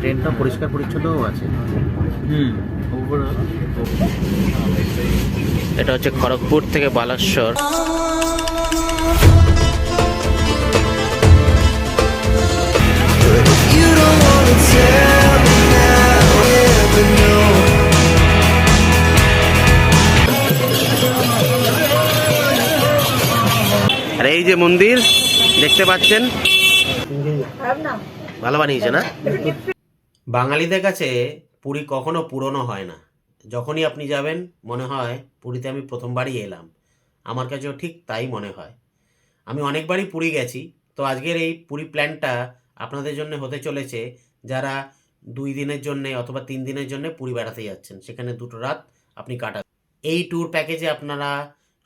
ট্রেনটা পরিষ্কার পরিচ্ছন্নও আছে। হুম। এটা হচ্ছে খড়গপুর থেকে know. আর এই যে মন্দির দেখতে পাচ্ছেন? ভালো বানিয়েছে না? বাঙালিদের কাছে পুরী কখনো পুরনো হয় না। যখনই আপনি যাবেন, মনে হয় পুরীতে আমি প্রথমবারই এলাম। আমার কাছেও ঠিক তাই মনে হয়। আমি অনেকবারই পুরী গেছি, তো আজকের এই পুরী প্ল্যানটা আপনাদের জন্য হতে চলেছে যারা দুই দিনের জন্য অথবা তিন দিনের জন্য পুরী বেড়াতে যাচ্ছেন। সেখানে দুটো রাত আপনি কাটা এই ট্যুর প্যাকেজে আপনারা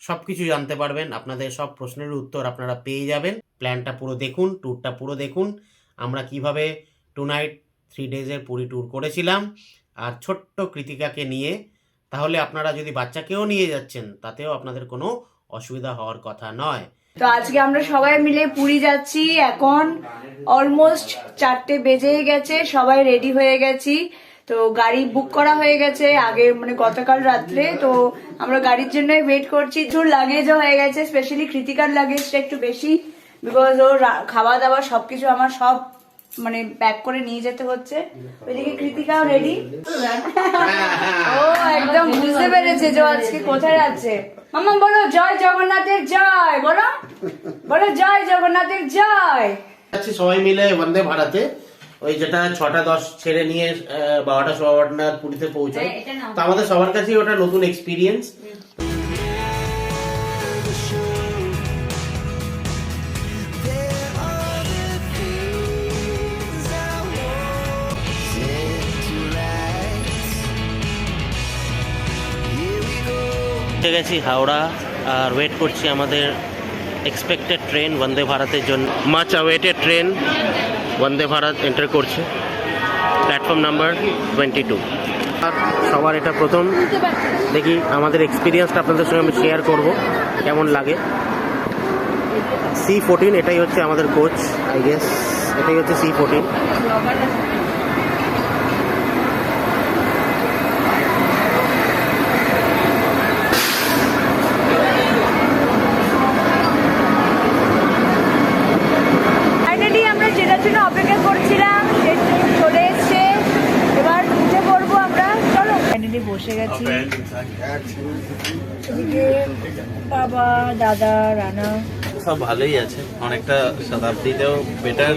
সব কিছু জানতে পারবেন, আপনাদের সব প্রশ্নের উত্তর আপনারা পেয়ে যাবেন। প্ল্যানটা পুরো দেখুন ট্যুরটা পুরো দেখুন। আমরা কীভাবে টু নাইট থ্রি ডেজের পুরী ট্যুর করেছিলাম। আর ছোট্ট কৃতিকাকে নিয়ে, তাহলে আপনারা যদি বাচ্চাকেও নিয়ে যাচ্ছেন, তাতেও আপনাদের কোনো অসুবিধা হওয়ার কথা নয়। তো আজকে আমরা সবাই মিলে পুরী যাচ্ছি। এখন অলমোস্ট চারটে বেজেই গেছে, সবাই রেডি হয়ে গেছি। তো গাড়ি বুক করা হয়ে গেছে আগে মানে গতকাল রাত্রে। তো আমরা গাড়ির জন্য ওয়েট করছি। প্রচুর লাগেজও হয়ে গেছে স্পেশালি কৃতিকার লাগেজটা একটু বেশি বিকজ ওর খাওয়া দাওয়া সবকিছু আমার সব মানে প্যাক করে নিয়ে যেতে হচ্ছে। ওইদিকে কৃতিকাও রেডি ও একদম বুঝতে পেরেছে যে আজকে কোথায় যাচ্ছে মামা বলো জয় জগন্নাথের জয় বলো। বলো জয় জগন্নাথের জয়। সবাই মিলে বন্দে ভারতে। ওই যেটা ছটা দশ ছেড়ে নিয়ে আহ, বারোটা সোয়া বারোটা পুরীতে পৌঁছায় হ্যাঁ, তো আমাদের সবার কাছেই ওটা নতুন এক্সপিরিয়েন্স উঠে গেছি, হাওড়া, আর ওয়েট করছি আমাদের এক্সপেক্টেড ট্রেন বন্দে ভারতের জন্য। Much awaited train Vande Bharat enter করছে। প্ল্যাটফর্ম নাম্বার টোয়েন্টি টু আর সবার এটা প্রথম। দেখি আমাদের এক্সপিরিয়েন্সটা আপনাদের সঙ্গে আমি শেয়ার করব, কেমন লাগে। সি ফোরটিন এটাই হচ্ছে আমাদের কোচ আই গেস এটাই হচ্ছে সি ফোরটিন ফাইনালি আমরা যেটার জন্য অপেক্ষা করছিলাম সে ট্রেন চলে এসছে এবার উঠে পড়ব আমরা চলো ফাইনালি বসে গেছি। বাবা দাদা রানা। সব ভালোই আছে। অনেকটা শতাব্দীতেও বেটার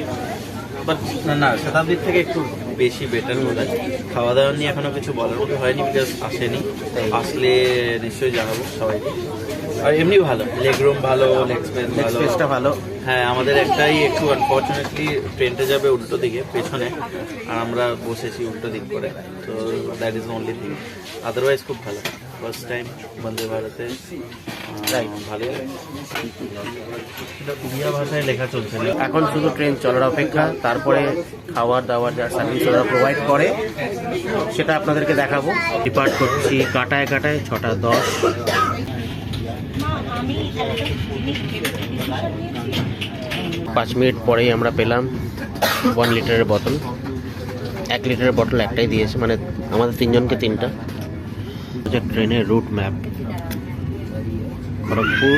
বাট না না শতাব্দীর থেকে একটু বেশি বেটার বোধ হয়। খাওয়া দাওয়া নিয়ে এখনও কিছু বলার মতো হয়নি বিকজ আসেনি। আসলে নিশ্চয়ই জানাব সবাইকে। আর এমনি ভালো লেগ রুম ভালো লেগ স্পেস ভালো। স্পেসটা ভালো। হ্যাঁ আমাদের একটাই একটু আনফর্চুনেটলি ট্রেনটা যাবে উল্টো দিকে পেছনে। আর আমরা বসেছি উল্টো দিক করে তো that is only thing otherwise খুব ভালো। ফার্স্ট টাইম বন্দে ভারতে। Right. ভালো উড়িয়া ভাষায় লেখা চলছে এখন শুধু ট্রেন চলার অপেক্ষা তারপরে খাওয়ার দাওয়ার যা সার্ভিস ওরা প্রোভাইড করে সেটা আপনাদেরকে দেখাবো। ডিপার্ট করছি কাটায় কাটায় ছটা দশ। পাঁচ মিনিট পরেই আমরা পেলাম ওয়ান লিটারের বোতল এক লিটারের বোতল একটাই দিয়েছে মানে আমাদের তিনজনকে তিনটা। ট্রেনের route map Kharagpur,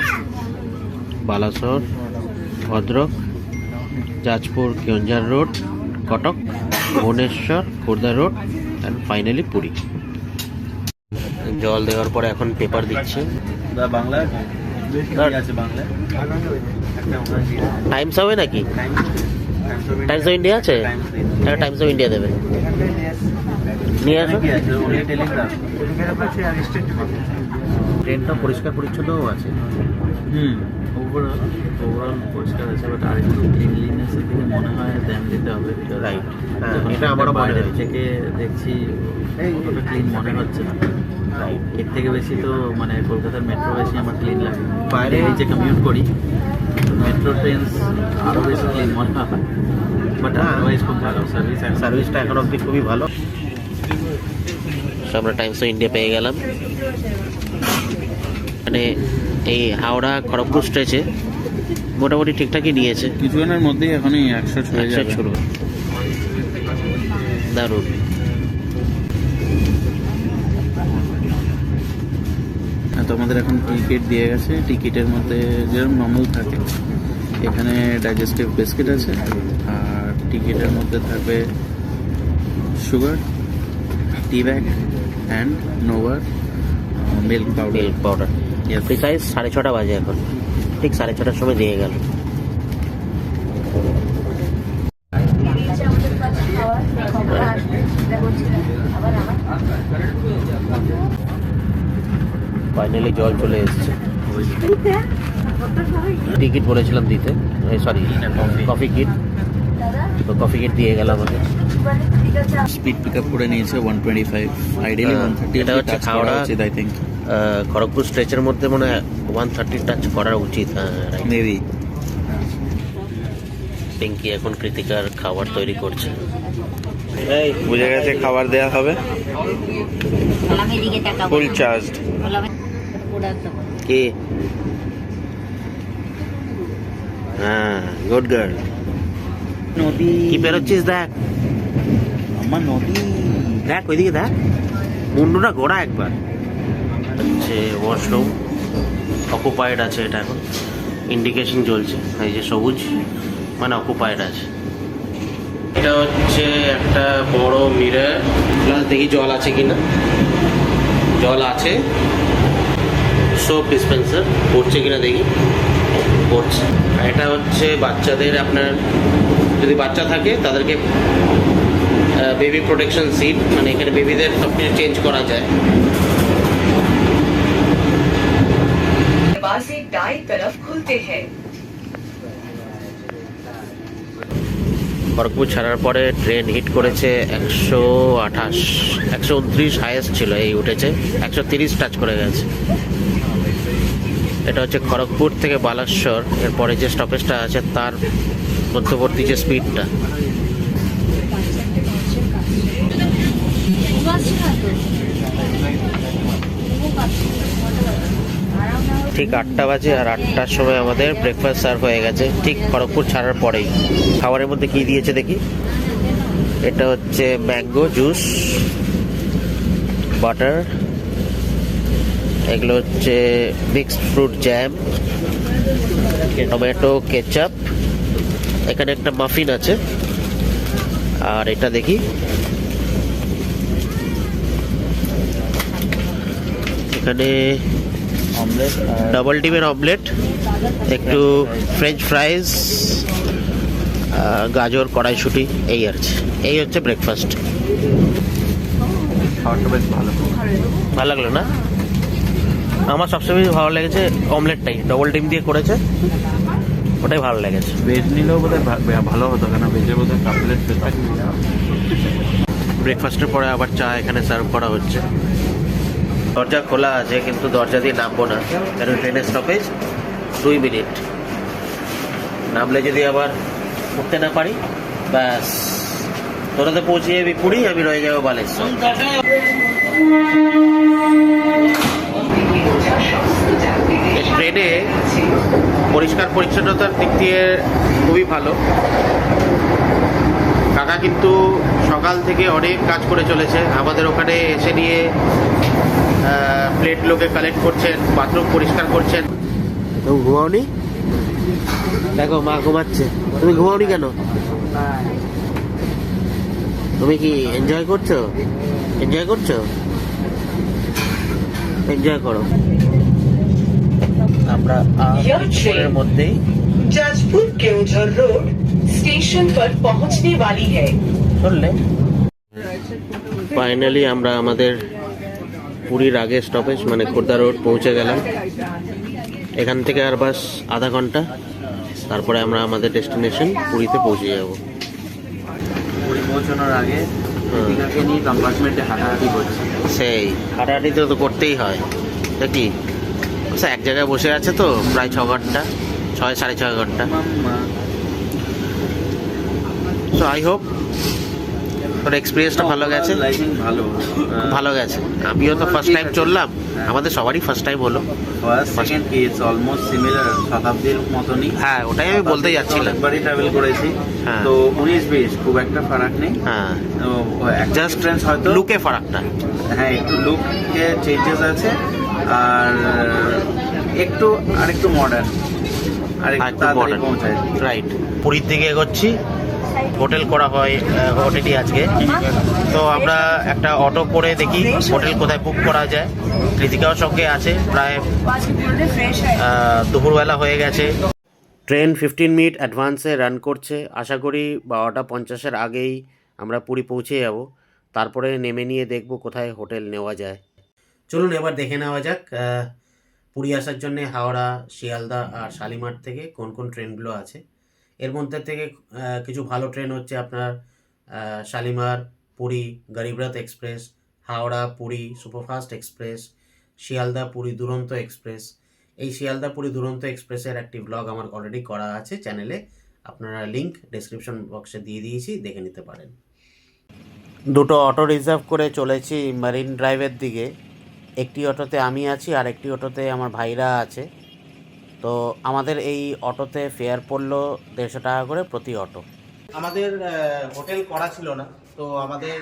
Balasore, Bhadrak, Jajpur Keonjhar road Cuttack, Bhubaneswar Khordha road and finally Puri. জল দেওয়ার পরে এখন পেপার দিচ্ছে। বাংলা আছে বাংলা টাইমস হবে নাকি? টাইমস অফ ইন্ডিয়া আছে? হ্যাঁ টাইমস অফ ইন্ডিয়া দেবে। নিয়ে আসো। ট্রেনটা পরিষ্কার পরিচ্ছন্নও আছে। হুম। ওভারঅল ওভারঅল পরিষ্কার আছে বাট আর একটু ক্লিনলিনেসের দিকে মনে হয় ধ্যান দিতে হবে Right. হ্যাঁ, এটা আমারও মনে বাইরে হয়েছে। দেখছি ক্লিন মনে হচ্ছে না। এর থেকে বেশি তো মানে কলকাতার মেট্রো বেশি আমার ক্লিন লাগে। বাইরে- যে কমিউট করি মেট্রো ট্রেন আরও বেশি ক্লিন মনে হয়। বাট হ্যাঁ। আদারওয়াইজ খুব ভালো। সার্ভিস সার্ভিসটা এখন অবধি খুবই ভালো। আমরা টাইমস অফ ইন্ডিয়া পেয়ে গেলাম। মানে এই হাওড়া খড়গপুর স্ট্রেচে মোটামুটি ঠিকঠাকই নিয়েছে। কিছুক্ষণের মধ্যেই এখনই একশো ছুঁয়ে একশো যাবে। শুরু দারুণ। হ্যাঁ তোমাদের এখন টিকিট দিয়ে গেছে। টিকিটের মধ্যে যেরকম নর্মাল থাকে এখানে ডাইজেস্টিভ বিস্কিট আছে আর টিকিটের মধ্যে থাকবে sugar tea bag and নোভার milk powder milk powder. Precise সাড়ে ছটা বাজে এখন। ঠিক সাড়ে ছটার সময় দিয়ে গেল। ফাইনালি জল চলে এসেছে। টিকিট বলেছিলাম দিতে। সরি. কফি কিট তো কফি কিট দিয়ে গেল আমাকে স্পিড পিক আপ করে নিয়েছে one twenty five ideally one thirty এটা হচ্ছে খাওয়া উচিত আই থিঙ্ক খড়গপুর স্ট্রেচের মধ্যে মনে হয় ওয়ান থার্টি টাচ করা উচিত হ্যাঁ. মেবি পিঙ্কি এখন কৃতিকার খাবার তৈরি করছে। এই বুঝে গেছে খাবার দেওয়া হবে। ফুল চার্জড কে হ্যাঁ গুড গার্ল নদী কি বেরোচ্ছিস দেখ আমার নদী দেখ ওইদিকে দেখ মুন্ডুটা ঘোরা একবার হচ্ছে ওয়াশরুম অকুপায়েড আছে এটা এখন। ইন্ডিকেশন চলছে এই যে সবুজ মানে অকুপায়েড আছে। এটা হচ্ছে একটা বড় মিরর প্লাস দেখি জল আছে কিনা। জল আছে। সোপ ডিসপেন্সার পড়ছে কিনা দেখি পড়ছে আর এটা হচ্ছে বাচ্চাদের আপনার যদি বাচ্চা থাকে তাদেরকে বেবি প্রোটেকশন সিট মানে এখানে বেবিদের সব কিছু চেঞ্জ করা যায় दरवाजे दाएं तरफ खुलते हैं খড়গপুর ছাড়ার পরে ট্রেন হিট করেছে একশো আঠাশ একশো উনত্রিশ হায়েস্ট ছিল এই উঠেছে একশো তিরিশ টাচ করে গেছে এটা হচ্ছে খড়গপুর থেকে বালাশ্বর এরপরে যে স্টপেজটা আছে, তার মধ্যবর্তী যে স্পিডটা ঠিক আটটা বাজে আর আটটার সময় আমাদের ব্রেকফাস্ট সার্ভ হয়ে গেছে। ঠিক খড়গপুর ছাড়ার পরেই। খাবারের মধ্যে কি দিয়েছে দেখি? এটা হচ্ছে ম্যাঙ্গো জুস বাটার এগুলো হচ্ছে mixed fruit jam tomato ketchup এখানে একটা মাফিন আছে আর এটা দেখি। এখানে অমলেট ডাবল ডিমের অমলেট একটু ফ্রেঞ্চ ফ্রাইজ গাজর কড়াইশুটি এই আর এই হচ্ছে ব্রেকফাস্ট ভালো। ভালো লাগল না? আমার সবচেয়ে বেশি ভালো লেগেছে অমলেটটাই ডবল ডিম দিয়ে করেছে। ওটাই ভালো লেগেছে। ভেজ নিলেও বোধহয় ভালো হতো কেন ভেজের বোধহয় কাপলেট পেতাম ব্রেকফাস্টের পরে আবার চা এখানে সার্ভ করা হচ্ছে। দরজা খোলা আছে কিন্তু দরজা দিয়ে নামবো না কারণ ট্রেনের স্টপেজ দুই মিনিট নামলে যদি আবার উঠতে না পারি ব্যাস। তোরা তো পৌঁছে যাবি পুরী আমি রয়ে যাব বালেশ্বর। ট্রেনে পরিষ্কার পরিচ্ছন্নতার দিক দিয়ে খুবই ভালো। কাকা কিন্তু সকাল থেকে অনেক কাজ করে চলেছে। আমাদের ওখানে এসে নিয়ে প্লেট লোকে কালেক্ট করছেন বাথরুম পরিষ্কার করছেন। তুমি ঘুমাওনি? দেখো মা ঘুমাচ্ছে। তুমি ঘুমাওনি কেন? তুমি কি এনজয় করছ? এনজয় করছ? এনজয় করো। আমরা আহ, মধ্যেই जाजपुर केवझर रोड स्टेशन पर पहुंचने वाली है চললে ফাইনালি আমরা আমাদের পুরীর আগে স্টপেজ মানে খোর্ধা রোড পৌঁছে গেলাম এখান থেকে আর বাস আধা ঘন্টা তারপরে আমরা আমাদের ডেস্টিনেশন পুরীতে পৌঁছে যাব পুরী পৌঁছানোর আগে দীঘাকে নিয়ে কম্পার্টমেন্টে হাঁটাহাঁটি করছি সেই হাঁটাহাঁটি তো তো করতেই হয় দেখি আচ্ছা এক জায়গায় বসে আছে তো প্রায় ছ ঘণ্টা ছয় সাড়ে ছয় ঘণ্টা। সো আই হোপ তোর এক্সপিরিয়েন্সটা ভালো গেছে। ভালো। ভালো গেছে। আমিও তো ফার্স্ট টাইম চললাম। আমাদের সবারই ফার্স্ট টাইম হলো। ফার্স্ট সেকেন্ড কি ইটস অলমোস্ট সিমিলার শতাব্দীর মতনই। হ্যাঁ ওটাই আমি বলতে যাচ্ছিলাম। একবারই ট্রাভেল করেছি। হ্যাঁ। তো উনিশ বিশ খুব একটা ফারাক নেই। হ্যাঁ। জাস্ট হয়তো লুকে ফারাকটা। হ্যাঁ একটু লুকে চেঞ্জেস আছে। আর একটু আর একটু মডার্ন আর একটু পৌঁছায় রাইট পুরীর দিকে এগোচ্ছি। হোটেল করা হয় হোটেলই আজকে। তো আমরা একটা অটো করে দেখি হোটেল কোথায় বুক করা যায়। কৃতিকাও সঙ্গে আছে প্রায় হয় দুপুরবেলা হয়ে গেছে। ট্রেন ফিফটিন মিনিট অ্যাডভান্সে রান করছে। আশা করি বারোটা পঞ্চাশের আগেই আমরা পুরী পৌঁছে যাব। তারপরে নেমে নিয়ে দেখব কোথায় হোটেল নেওয়া যায়। চলুন এবার দেখে নেওয়া যাক পুরী আসার জন্য হাওড়া, শিয়ালদা আর শালিমার থেকে কোন কোন ট্রেনগুলো আছে। এর মধ্যে থেকে কিছু ভালো ট্রেন হচ্ছে আপনার Shalimar, Puri, Garibrath express, Howrah, Puri superfast express, Sealdah, Puri Duronto express. এই শিয়ালদা, পুরী দুরন্ত এক্সপ্রেসের একটি ব্লগ আমার অলরেডি করা আছে চ্যানেলে আপনারা লিংক ডেসক্রিপশন বক্সে দিয়ে দিয়েছি, দেখে নিতে পারেন। দুটো অটো রিজার্ভ করে চলেছি মারিন ড্রাইভের দিকে। একটি অটোতে আমি আছি, আর একটি অটোতে আমার ভাইরা আছে। তো আমাদের এই অটোতে ফেয়ার পড়ল দেড়শো টাকা করে প্রতি অটো। আমাদের হোটেল করা ছিল না, তো আমাদের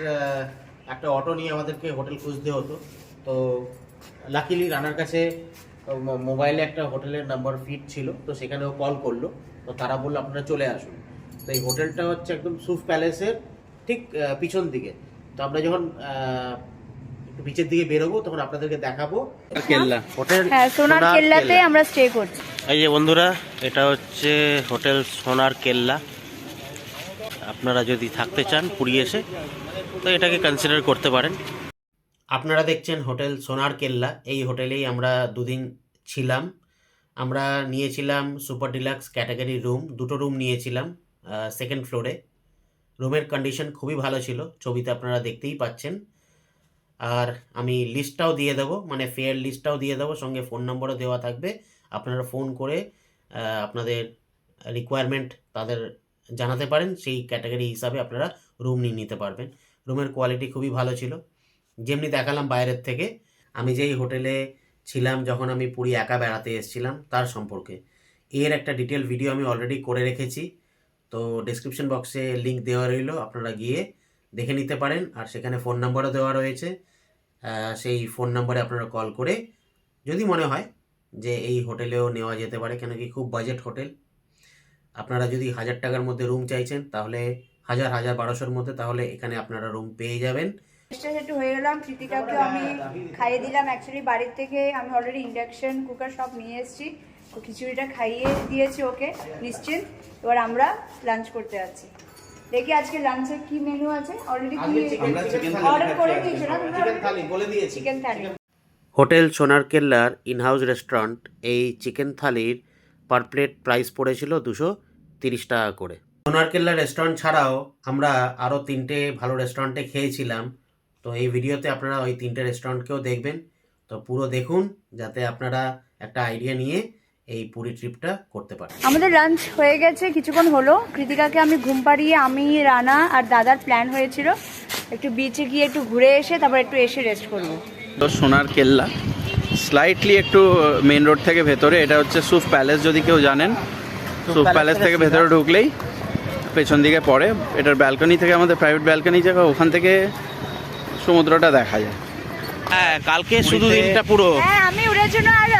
একটা অটো নিয়ে আমাদেরকে হোটেল খুঁজতে হতো। তো লাকিলি রানার কাছে মোবাইলে একটা হোটেলের নাম্বার ফিট ছিল, তো সেখানেও কল করল। তো তারা বলল, আপনারা চলে আসুন। তো এই হোটেলটা হচ্ছে একদম সুফ প্যালেসের ঠিক পিছন দিকে। তো আমরা যখন নিচের দিকে বেরোবো তখন আপনাদেরকে দেখাবো। কেল্লা। হোটেল হ্যাঁ সোনার সোনার কেল্লাতে আমরা স্টে করছি। এই যে বন্ধুরা এটা হচ্ছে হোটেল সোনার কেল্লা। আপনারা যদি থাকতে চান পুরী এসে তো এটাকে কনসিডার করতে পারেন। আপনারা দেখছেন হোটেল সোনার কেল্লা। এই হোটেলেই আমরা দুদিন ছিলাম। আমরা নিয়েছিলাম সুপার ডিলাক্স ক্যাটাগরি রুম দুটো রুম নিয়েছিলাম সেকেন্ড ফ্লোরে রুমের কন্ডিশন খুবই ভালো ছিল ছবিতে আপনারা দেখতেই পাচ্ছেন। আর আমি লিস্টটাও দিয়ে দেবো মানে ফেয়ার লিস্টটাও দিয়ে দেবো, সঙ্গে ফোন নম্বরও দেওয়া থাকবে। আপনারা ফোন করে আপনাদের রিকোয়ারমেন্ট তাদের জানাতে পারেন, সেই ক্যাটাগরি হিসাবে আপনারা রুম নিয়ে নিতে পারবেন। রুমের কোয়ালিটি খুবই ভালো ছিল। যেমনি দেখালাম বাইরের থেকে, আমি যেই হোটেলে ছিলাম যখন আমি পুরী একা বেড়াতে এসেছিলাম, তার সম্পর্কে। এর একটা ডিটেল ভিডিও আমি অলরেডি করে রেখেছি। তো ডিসক্রিপশন বক্সে লিঙ্ক দেওয়া রইল, আপনারা গিয়ে দেখে নিতে পারেন। আর সেখানে ফোন নাম্বারও দেওয়া রয়েছে। সেই ফোন নাম্বারে আপনারা কল করে যদি মনে হয় যে এই হোটেলেও নেওয়া যেতে পারে, কেন কি খুব বাজেট হোটেল আপনারা যদি হাজার টাকার মধ্যে রুম চাইছেন, তাহলে হাজার হাজার বারোশোর মধ্যে তাহলে এখানে আপনারা রুম পেয়ে যাবেন। একটু হয়ে গেলাম কৃতিকাকেও আমি খাইয়ে দিলাম। অ্যাকচুয়ালি বাড়ির থেকে আমি অলরেডি ইন্ডাকশন কুকার সব নিয়ে এসেছি। খিচুড়িটা খাইয়ে দিয়েছি ওকে, নিশ্চিন্ত। এবার আমরা লাঞ্চ করতে যাচ্ছি। দেখি আজকে লাঞ্চে কি মেনু আছে? অলরেডি কি অর্ডার করে দিয়েছ না? তোমরা চিকেন থালি হোটেল সোনার কেল্লার ইনহাউস রেস্টুরেন্ট এই চিকেন থালির পার প্লেট প্রাইস পড়েছিল দুশো তিরিশ টাকা করে। সোনার কেল্লা রেস্টুরেন্ট ছাড়াও আমরা আরও তিনটে ভালো রেস্টুরেন্টে খেয়েছিলাম। তো এই ভিডিওতে আপনারা ওই তিনটে রেস্টুরেন্টকেও দেখবেন। তো পুরো দেখুন যাতে আপনারা একটা আইডিয়া নিয়ে এই পুরী ট্রিপটা করতে পারেন আমাদের লাঞ্চ হয়ে গেছে কিছুক্ষণ হলো। কৃতিকাকে আমি ঘুম পাড়িয়ে আমি রানা আর দাদার প্ল্যান হয়েছিল। একটু বিচে গিয়ে একটু ঘুরে এসে তারপর একটু এসে রেস্ট করব। তো সোনার কেল্লা। স্লাইটলি একটু মেন রোড থেকে ভেতরে। এটা হচ্ছে সুফ প্যালেস যদি কেউ জানেন। সুফ প্যালেস থেকে ভেতরে ঢুকলেই পেছন দিকে পড়ে। এটার ব্যালকনি থেকে আমাদের প্রাইভেট ব্যালকনি জায়গা ওখান থেকে সমুদ্রটা দেখা যায়। হ্যাঁ কালকে শুধু দিনটা পুরো। হ্যাঁ আমি ওটার জন্য আর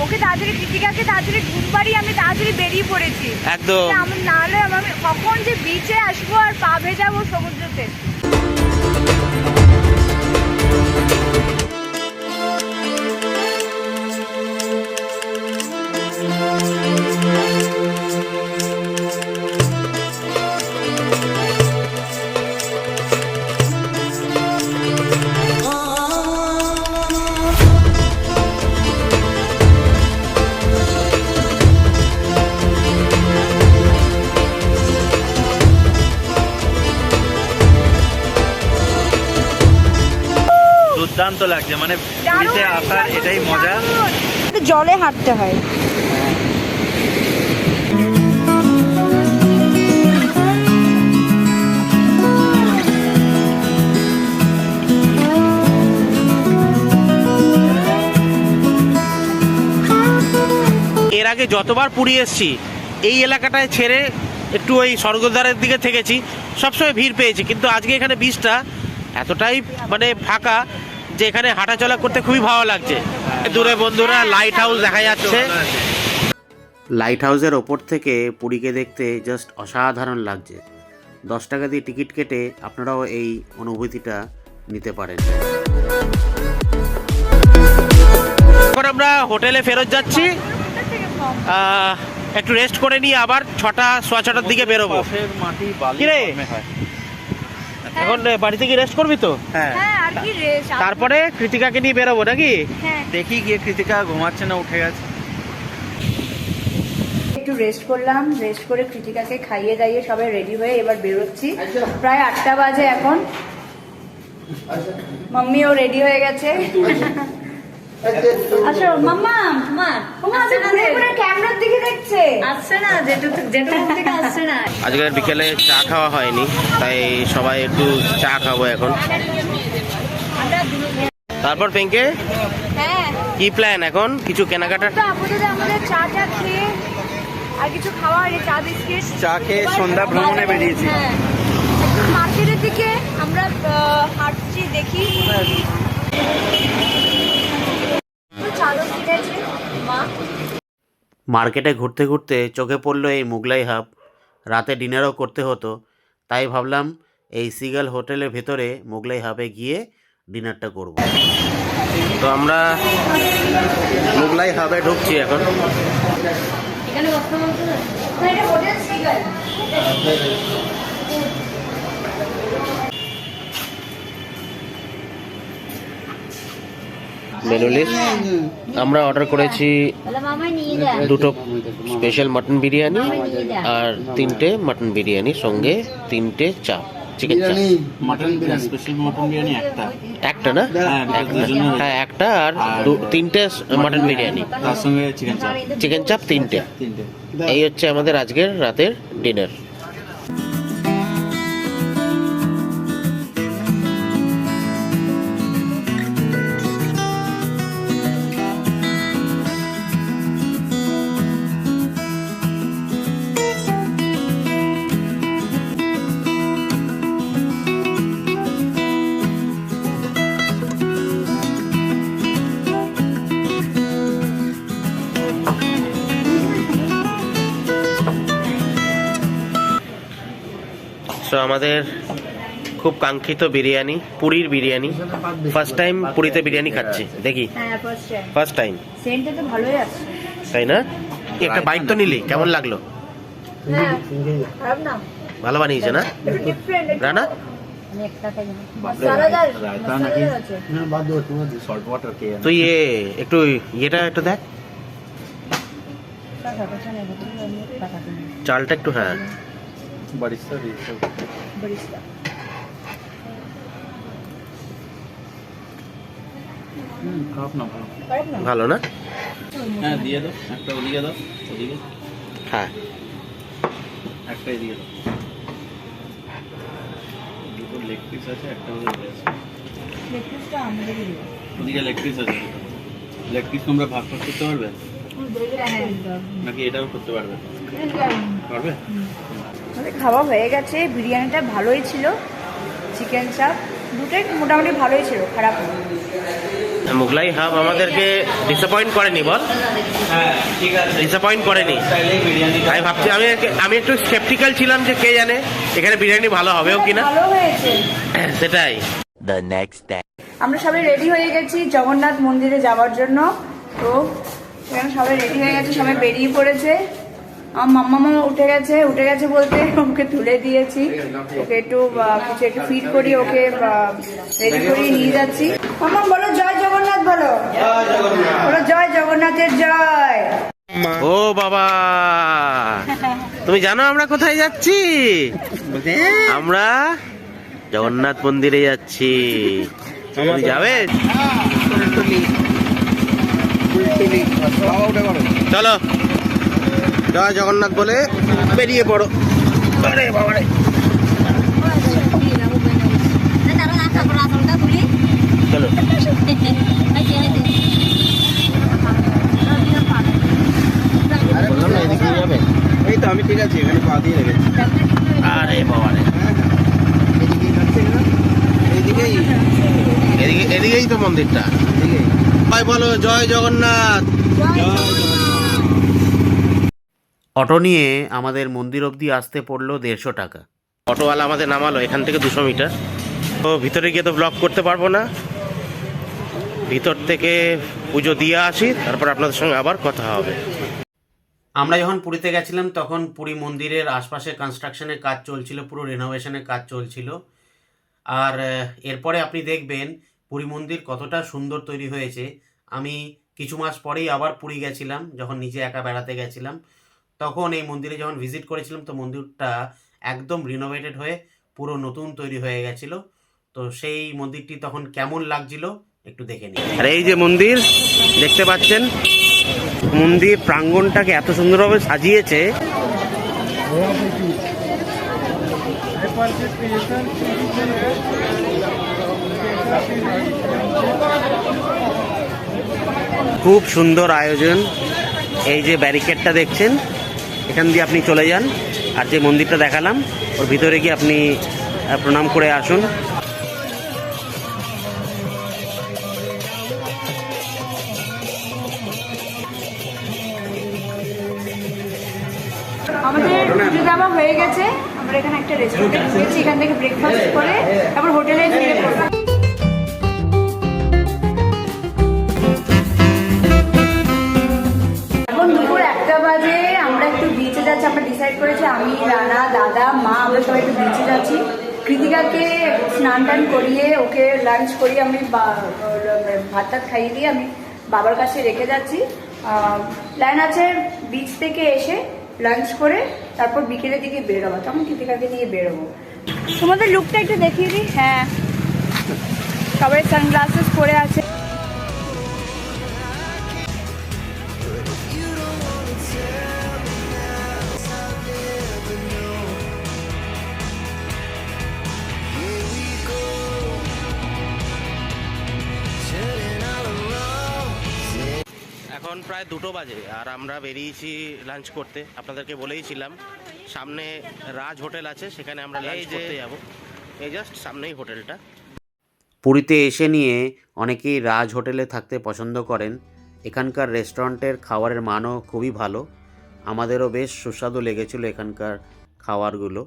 ওকে তাড়াতাড়ি কৃতিকাকে তাড়াতাড়ি ঘুম পাড়িয়ে আমি তাড়াতাড়ি বেরিয়ে পড়েছি। একদম। আমি নাহলে আমি কখন যে বিচে আসব আর পা ভেজাবো সমুদ্রতে। দুর্দান্ত লাগছে মানে পুরীতে আসার এটাই মজা। জলে হাঁটতে হয়। এর আগে যতবার পুরী এসছি এই এলাকাটায় ছেড়ে একটু ওই স্বর্গদ্বারের দিকে থেকেছি সবসময় ভিড় পেয়েছি। কিন্তু আজকে এখানে বীজটা এতটাই মানে ফাঁকা যে এখানে হাঁটাচলা করতে খুবই ভালো লাগছে। দূরে বন্ধুরা লাইট হাউস দেখা যাচ্ছে। লাইট হাউসের ওপর থেকে পুরীকে দেখতে জাস্ট অসাধারণ লাগছে। দশ টাকা দিয়ে টিকিট কেটে আপনারাও এই অনুভূতিটা নিতে পারেন। এখন আমরা হোটেলে ফেরত যাচ্ছি। আহ, একটু রেস্ট করে নিয়ে আবার ছটা সোয়া ছটার দিকে বেরোবো। কিরে? হয়। এখন বাড়িতে কি রেস্ট করবি তো? হ্যাঁ। হ্যাঁ আর কি রেস তারপরে কৃতিকাকে নিয়ে বেরোবো নাকি? হ্যাঁ। দেখি গিয়ে কৃতিকা ঘুমাচ্ছে না উঠে গেছে। একটু রেস্ট করলাম রেস্ট করে কৃতিকাকে খাইয়ে দাইয়ে সবাই রেডি হয়ে এবার বেরোচ্ছি। প্রায় আটটা বাজে এখন। মাম্মিও রেডি হয়ে গেছে। আসো মাম্মা মাম্মা আজ ঘুরে ঘুরে ক্যামেরার দিকে দেখছে। আসছে না যেটু যেটু থেকে আসছে না। আজকে বিকেলে চা খাওয়া হয়নি তাই সবাই একটু চা খাব এখন। তারপর পেঙ্কে? হ্যাঁ। কি প্ল্যান এখন? কিছু কেনাকাটা? আপাতত আমাদের চা টা খেয়ে আর কিছু খাওয়া হয়নি চা বিস্কিট। চা খেয়ে সন্ধ্যা ভ্রমণে বেরিয়েছি। হ্যাঁ। মার্কেটের দিকে আমরা হাঁটছি দেখি একটু চাদর কিনেছে মা মার্কেটে ঘুরতে ঘুরতে চোখে পড়ল এই মুগলাই হাব। রাতে ডিনারও করতে হতো, তাই ভাবলাম এই সিগাল হোটেলের ভেতরে মুগলাই হাবে গিয়ে ডিনারটা করব। তো আমরা মুগলাই হাবে ঢুকছি এখন। এখানে লিস্ট আমরা অর্ডার করেছি দুটো স্পেশাল মাটন বিরিয়ানি আর তিনটে মাটন বিরিয়ানি সঙ্গে তিনটে চাপ চিকেন চাপ। মাটন স্পেশাল মাটন বিরিয়ানি একটা। একটা না? হ্যাঁ, একটা। হ্যাঁ। একটা আর দু- তিনটে মাটন বিরিয়ানি তার সঙ্গে চিকেন চাপ। চিকেন চাপ তিনটে। এই হচ্ছে আমাদের আজকের রাতের ডিনার আমাদের খুব কাঙ্ক্ষিত বিরিয়ানি পুরীর বিরিয়ানি। ফার্স্ট টাইম পুরীতে বিরিয়ানি খাচ্ছি দেখি। হ্যাঁ ফার্স্ট টাইম সেন্টটা তো ভালোই আছে। তাই না? একটা বাইট তো নিলি কেমন লাগল? হ্যাঁ ভালো বানিয়েছে না? রানা? তুই এ একটু ইয়েটা একটু দেখ। চালটা একটু হ্যাঁ। না ভালো। না? হ্যাঁ দিয়ে দাও। একটা ওদিকে দাও ওদিকে। হ্যাঁ। একটা এদিকে দাও। দুটো লেগ পিস আছে একটা ওদিকে আছে ওদিকে লেগ পিস আছে। লেগ পিস তোমরা ভাগ ভাগ করতে পারবে? নাকি এটাও করতে পারবে? পারবে? আমাদের খাওয়া হয়ে গেছে বিরিয়ানিটা ভালোই ছিল চিকেন চাপ দুটোই মোটামুটি ভালোই ছিল খারাপ না। মুগলাই হাব আমাদেরকে ডিসঅ্যাপয়েন্ট করেনি বল। হ্যাঁ ঠিক আছে। ডিসঅ্যাপয়েন্ট করেনি। আমি ভাবছি আমি আমি একটু স্কেপটিক্যাল ছিলাম যে কে জানে এখানে বিরিয়ানি ভালো হবেও কিনা। ভালো হয়েছে। সেটাই। আমরা সবাই রেডি হয়ে গেছি জগন্নাথ মন্দিরে যাওয়ার জন্য। তো এখানে সবাই রেডি হয়ে গেছে সবাই বেরিয়ে পড়েছে। আমার মাম্মা মামা উঠে গেছে উঠে গেছে বলতে ওকে তুলে দিয়েছি। ওকে একটু কিছু একটু ফিট করিয়ে ওকে রেডি করিয়ে নিয়ে যাচ্ছি। মাম্মা, বলো জয় জগন্নাথ, বলো। বলো জয় জগন্নাথের জয়। ও বাবা, তুমি জানো আমরা কোথায় যাচ্ছি? আমরা জগন্নাথ মন্দিরে যাচ্ছি। তুমি যাবে? চলো। জয় জগন্নাথ বলে বেরিয়ে পড়ো। চলো। এই যে, এই যে। পা আরে রে এদিকে এদিকেই তো মন্দিরটা। ভাই বলো জয় জগন্নাথ। অটো নিয়ে আমাদের মন্দির অবধি আসতে পড়ল দেড়শো টাকা। অটোওয়ালা আমাদের নামালো এখান থেকে দুশো মিটার। তো ভিতরে গিয়ে তো ব্লগ করতে পারব না। ভিতর থেকে পুজো দিয়ে আসি তারপর আপনাদের সঙ্গে আবার কথা হবে। আমরা যখন পুরীতে গেছিলাম তখন পুরী মন্দিরের আশপাশে কনস্ট্রাকশনের কাজ চলছিল পুরো রেনোভেশনের কাজ চলছিল। আর এরপরে আপনি দেখবেন পুরী মন্দির কতটা সুন্দর তৈরি হয়েছে। আমি কিছু মাস পরেই আবার পুরী গেছিলাম যখন নিজে একা বেড়াতে গেছিলাম। তখন এই মন্দিরে যখন ভিজিট করেছিলাম, তো মন্দিরটা একদম রিনোভেটেড হয়ে পুরো নতুন তৈরি হয়ে গেছিল। তো সেই মন্দিরটি তখন কেমন লাগছিল একটু দেখে নিই। আর এই যে মন্দির, দেখতে পাচ্ছেন? মন্দির প্রাঙ্গণটাকে এত সুন্দরভাবে সাজিয়েছে। খুব সুন্দর আয়োজন। এই যে ব্যারিকেডটা দেখছেন? এখান দিয়ে আপনি চলে যান আর যে মন্দিরটা দেখালাম, ওর ভিতরে গিয়ে আপনি প্রণাম করে আসুন। আমাদের হয়ে গেছে। আমরা এখানে একটা রেস্টুরেন্টে এখান থেকে ব্রেকফাস্ট করে তারপর হোটেলে ডিসাইড করেছি আমি, রানা, দাদা, মা, আমরা সবাই একটু বিচে যাচ্ছি। কৃতিকাকে স্নান টান করিয়ে ওকে লাঞ্চ করিয়ে আমি ভাত টাত খাইয়ে দিয়ে আমি বাবার কাছে রেখে যাচ্ছি। প্ল্যান আছে বিচ থেকে এসে লাঞ্চ করে তারপর বিকেলের দিকে বেরোবো। তখন কৃতিকাকে নিয়ে বেরোবো। তোমাদের লুকটা একটু দেখিয়ে দিই। হ্যাঁ। সবাই সানগ্লাসেস পরে আছে। এখন প্রায় দুটো বাজে আর আমরা বেরিয়েছি লাঞ্চ করতে। আপনাদেরকে বলেইছিলাম সামনে রাজ হোটেল আছে সেখানে আমরা লাঞ্চ করতে যাব। এই জাস্ট সামনেই হোটেলটা। পুরীতে এসে নিয়ে অনেকেই রাজ হোটেলে থাকতে পছন্দ করেন। এখানকার রেস্টুরেন্টের খাবারের মানও খুবই ভালো। আমাদেরও বেশ সুস্বাদু লেগেছিল এখানকার খাবারগুলো।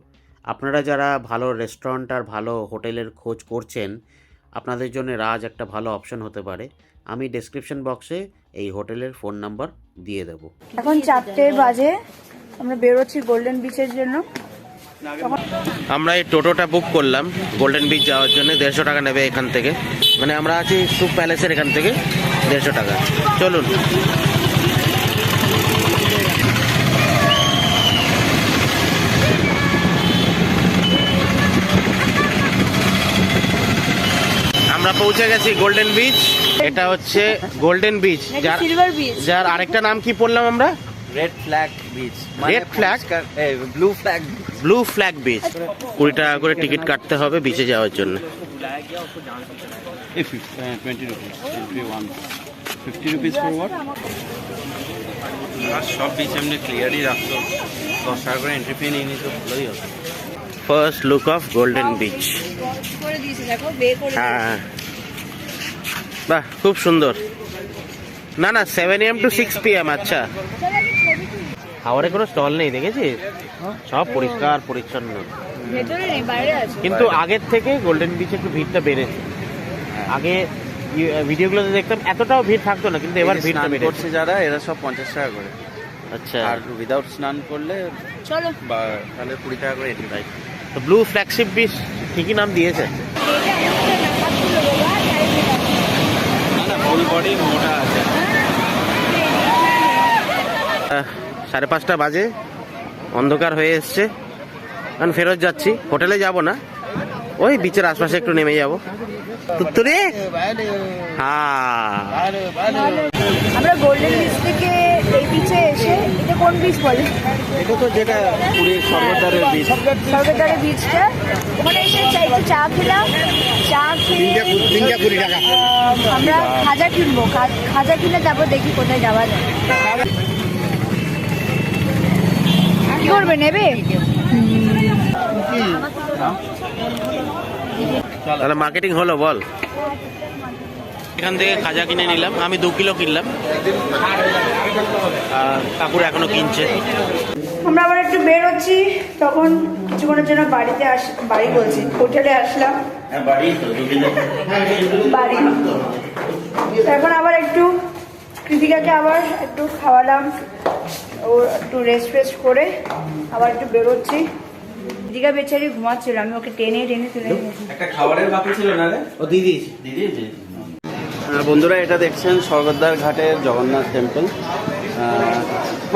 আপনারা যারা ভালো রেস্টুরেন্ট আর ভালো হোটেলের খোঁজ করছেন আপনাদের জন্য রাজ একটা ভালো অপশন হতে পারে। আমি ডেসক্রিপশন বক্সে এই হোটেলের ফোন নাম্বার দিয়ে দেব। এখন চারটে বাজে। আমরা বেরোচ্ছি গোল্ডেন বিচের জন্য। আমরা এই টোটোটা বুক করলাম গোল্ডেন বিচ যাওয়ার জন্য দেড়শো টাকা নেবে এখান থেকে। মানে আমরা আছি সুপ প্যালেসের এখান থেকে দেড়শো টাকা। চলুন। আমরা পৌঁছে গেছি গোল্ডেন বিচ এটা হচ্ছে গোল্ডেন বিচ যার সিলভার বিচ যার আরেকটা নাম কি পড়লাম আমরা? Red flag beach Red flag? Blue flag blue flag beach কুড়ি টাকা করে টিকিট কাটতে হবে বিচে যাওয়ার জন্য। আর সব বিচ এমনি ক্লিয়ারই রাখতো দশ টাকা করে এন্ট্রি ফি নিয়ে নিত ভালোই হতো first look of golden beach হ্যাঁ। বাহ খুব সুন্দর। না না seven AM to six P M আচ্ছা। খাবারে কোনো স্টল নেই দেখেছিস? সব পরিষ্কার পরিচ্ছন্ন। ভেতরে নেই বাইরে আছে। কিন্তু আগের থেকে গোল্ডেন বিচে একটু ভিড়টা বেড়েছে। আগে ভিডিওগুলোতে দেখতাম এতটাও ভিড় থাকতো না কিন্তু এবার ভিড়টা স্নান বেড়েছে। করছে যারা এরা সব পঞ্চাশ টাকা করে। আচ্ছা। আর উইদাউট স্নান করলে চলো। বা তাহলে কুড়ি টাকা করে এটি তো ব্লু ফ্ল্যাগশিপ বিচ ঠিকই নাম দিয়েছে না না ফুল বডি মোটা আছে। সাড়ে পাঁচটা বাজে অন্ধকার হয়ে এসছে। এখন ফেরত যাচ্ছি হোটেলে যাব না। ওই বিচের আশপাশে একটু নেমে যাব। তুত্তুরে? হ্যাঁ। আমরা গোল্ডেন বিচ থেকে এই বিচে এসে এটা কোন বিচ বলে? এটা তো যেটা পুরীর সর্বদারের বিচ সর্বদারে বিচটা ওখানে এসে চাই একটু চা খেলাম। চা খেয়ে আমরা খাজা কিনবো। খা- খাজা কিনে তারপর দেখি কোথায় যাওয়া যায়। কি করবে নেবে? তাহলে মার্কেটিং হলো বল। এখান থেকে খাজা কিনে নিলাম। আমি দু কিলো কিনলাম। কাকুর এখনও কিনছে। আমরা আবার একটু বেরোচ্ছি। তখন কিছুক্ষণের জন্য বাড়িতে আস বাড়ি বলছি হোটেলে আসলাম। হ্যাঁ বাড়ি এখন আবার একটু কৃতিকাকে আবার একটু খাওয়ালাম। ও একটু রেস্ট ফেস্ট করে আবার একটু বেরোচ্ছি। কৃতিকা বেচারি ঘুমাচ্ছিল আমি ওকে টেনে টেনে তুলে একটা খাবারের বাকি ছিল না রে? ও দিয়ে দিয়েছি। দিদি বন্ধুরা, এটা দেখছেন স্বর্গদ্বার ঘাটের জগন্নাথ টেম্পল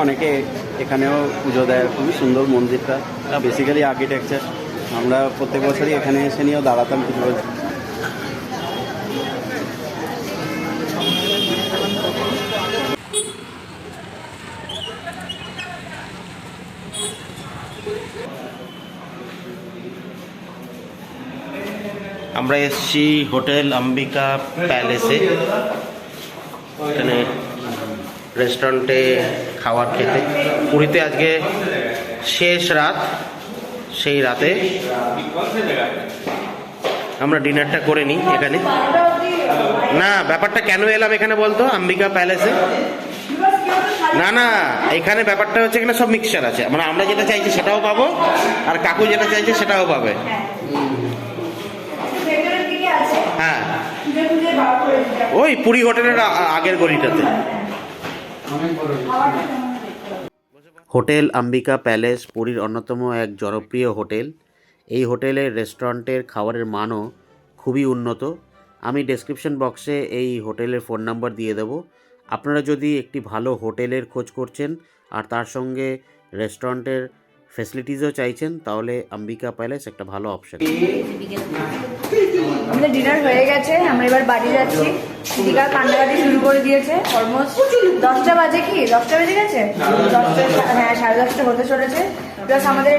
অনেকে এখানেও পুজো দেয়, খুবই সুন্দর মন্দিরটা। বেসিক্যালি আর্কিটেকচার আমরা প্রত্যেক বছরই এখানে এসে নিয়েও দাঁড়াতাম কিছু আমরা এসেছি হোটেল অম্বিকা প্যালেসে। এখানে রেস্টুরেন্টে খাবার খেতে। পুরীতে আজকে শেষ রাত, সেই রাতে আমরা ডিনারটা করে নিই এখানে। না, ব্যাপারটা কেন এলাম এখানে বলতো? অম্বিকা প্যালেসে। না না, এখানে ব্যাপারটা হচ্ছে এখানে সব মিক্সচার আছে। মানে আমরা যেটা চাইছি সেটাও পাবো, আর কাকু যেটা চাইছে সেটাও পাবে ভেতরের দিকে আছে হ্যাঁ খুঁজে খুঁজে বার করে দিতে হবে। ওই পুরী হোটেলের আগের গলিটাতে। হোটেল অম্বিকা প্যালেস পুরীর অন্যতম এক জনপ্রিয় হোটেল। এই হোটেলের রেস্টুরেন্টের খাবারের মানও খুবই উন্নত। আমি ডেসক্রিপশন বক্সে এই হোটেলের ফোন নাম্বার দিয়ে দেবো। আপনারা যদি একটি ভালো হোটেলের খোঁজ করছেন আর তার সঙ্গে রেস্টুরেন্টের ফেসিলিটিসও চাইছেন তাহলে অম্বিকা প্যালেস একটা ভালো অপশন আমাদের ডিনার হয়ে গেছে, আমরা এবার বাড়ি যাচ্ছি। দীঘা কান্নাকাটি শুরু করে দিয়েছে অলমোস্ট দশটা বাজে কি? দশটা বেজে গেছে? দশটা হ্যাঁ সাড়ে দশটা হতে চলেছে। প্লাস আমাদের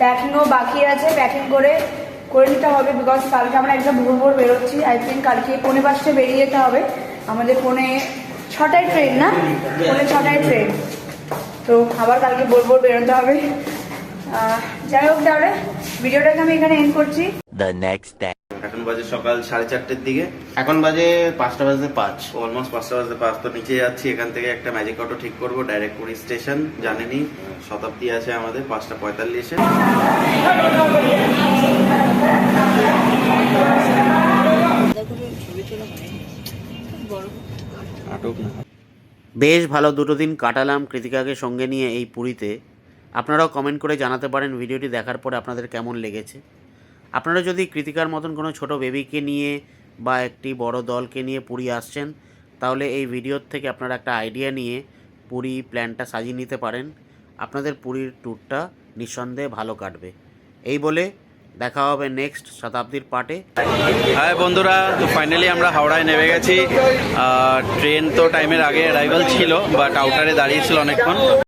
প্যাকিংও বাকি আছে প্যাকিং করে করে নিতে হবে বিকজ কালকে আমরা একদম ভোর ভোর বেরোচ্ছি। আই থিঙ্ক কালকে পৌনে পাঁচটা বেরিয়ে যেতে হবে। আমাদের পৌনে ছটায় ট্রেন না? পৌনে ছটায় ট্রেন তো আবার কালকে ভোর ভোর বেরোতে হবে। যাই হোক তাহলে ভিডিওটাকে আমি এখানে এন্ড করছি। এখন বাজে সকাল সাড়ে চারটের দিকে। এখন বাজে পাঁচটা বাজে পাঁচ। অলমোস্ট পাঁচটা বাজতে পাঁচ। তো নিচে যাচ্ছি এখান থেকে একটা ম্যাজিক অটো ঠিক করব ডাইরেক্ট পুরী স্টেশন জানেনি শতাব্দী আছে আমাদের পাঁচটা পঁয়তাল্লিশে। বেশ ভালো দুটো দিন কাটালাম কৃতিকাকে সঙ্গে নিয়ে এই পুরীতে। আপনারাও কমেন্ট করে জানাতে পারেন ভিডিওটি দেখার পরে আপনাদের কেমন লেগেছে। আপনারা যদি কৃতিকার মতন কোনো ছোট বেবিকে নিয়ে বা একটি বড় দলকে নিয়ে পুরী আসছেন, তাহলে এই ভিডিওর থেকে আপনারা একটা আইডিয়া নিয়ে পুরী প্ল্যানটা সাজিয়ে নিতে পারেন। আপনাদের পুরীর ট্যুরটা নিঃসন্দেহে ভালো কাটবে। এই বলে দেখা হবে নেক্সট শতাব্দীর পার্টে। হাই বন্ধুরা, তো ফাইনালি আমরা হাওড়ায় নেমে গেছি। ট্রেন তো টাইমের আগে অ্যারাইভাল ছিল বাট আউটারে দাঁড়িয়েছিল অনেকক্ষণ।